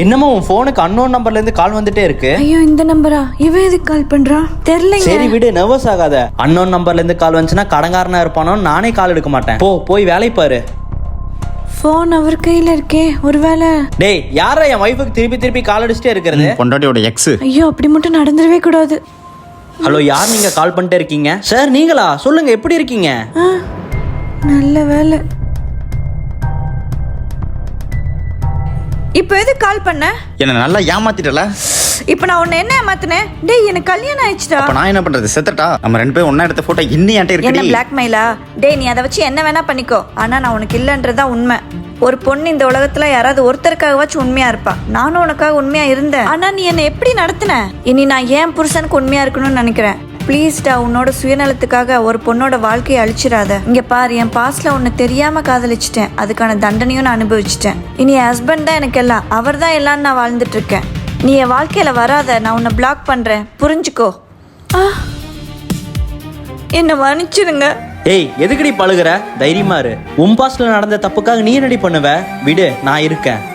இன்னமும் உன் ஃபோனுக்கு அன்னோன் நம்பர்ல இருந்து கால் வந்துட்டே இருக்கு. ஐயோ இந்த நம்பரா இவன் எதுக்கு கால் பண்றா? தெரியலங்க சரி விடு நர்வஸ் ஆகாத. அன்னோன் நம்பர்ல இருந்து கால் வந்துச்சுன்னா கடங்காரனா இருப்பானோ நானே கால் எடுக்க மாட்டேன். போ போய் வேலை பாரு. ஃபோன் அவர் கையில இருக்கே ஒருவேளை. டேய் யாரா என் ஒய்ஃபுக்கு திருப்பி திருப்பி கால் அடிச்சுட்டே இருக்கிறது? பொண்டாட்டியோட எக்ஸ் ஐயோ அப்படி மட்டும் நடந்துடவே கூடாது. ஹலோ யார் நீங்க கால் பண்ணிட்டே இருக்கீங்க? சார் நீங்களா? சொல்லுங்க எப்படி இருக்கீங்க? ஆ, நல்ல வேலை. இப்போ எதுக்கு கால் பண்ண? என்ன நல்லா ஏமாத்திட்டல. இப்போ நான் உன்னை என்ன ஏமாத்தினேன்? டேய் எனக்கு கல்யாணம் ஆயிடுச்சுடா. அப்ப நான் என்ன பண்றது? செத்துட்டா? நம்ம ரெண்டு பேரும் ஒண்ணா எடுத்த போட்டோ இன்னும் என்கிட்ட என்ன இருக்குடி பிளாக்மெயிலா டேய் நீ அதை வச்சு என்ன வேணா பண்ணிக்கோ. ஆனா நான் உனக்கு இல்லைன்றதா உண்மை. ஒரு பொண்ணு இந்த உலகத்துல யாராவது ஒருத்தருக்காகவாச்சும் உண்மையா இருப்பா. நானும் உனக்காக உண்மையா இருந்தேன். ஆனா நீ என்ன எப்படி நடத்தின? இனி நான் ஏன் புருஷனுக்கு உண்மையா இருக்கணும்னு நினைக்கிறேன். ப்ளீஸ்டா உன்னோட சுயநலத்துக்காக ஒரு பொண்ணோட வாழ்க்கையை அழிச்சிடாத. இங்க பாரு என் பாஸ்ட்ல உன்னை தெரியாம காதலிச்சிட்டேன். அதுக்கான தண்டனையும் நான் அனுபவிச்சிட்டேன். இனி ஹஸ்பண்ட் தான் எனக்கு எல்லாம் அவர் தான் எல்லாம்னு நான் வாழ்ந்துட்டு இருக்கேன் நீ என் வாழ்க்கையில வராத நான் உன்னை பிளாக் பண்றேன். புரிஞ்சுக்கோ. ஆ. என்ன மன்னிச்சிருங்க. ஏய் எதுக்குடி பழுகுற? தைரியமா இரு. உன் பாஸ்ட்ல நடந்த தப்புக்காக நீ என்னடி பண்ணுவ? விடு நான் இருக்கேன்.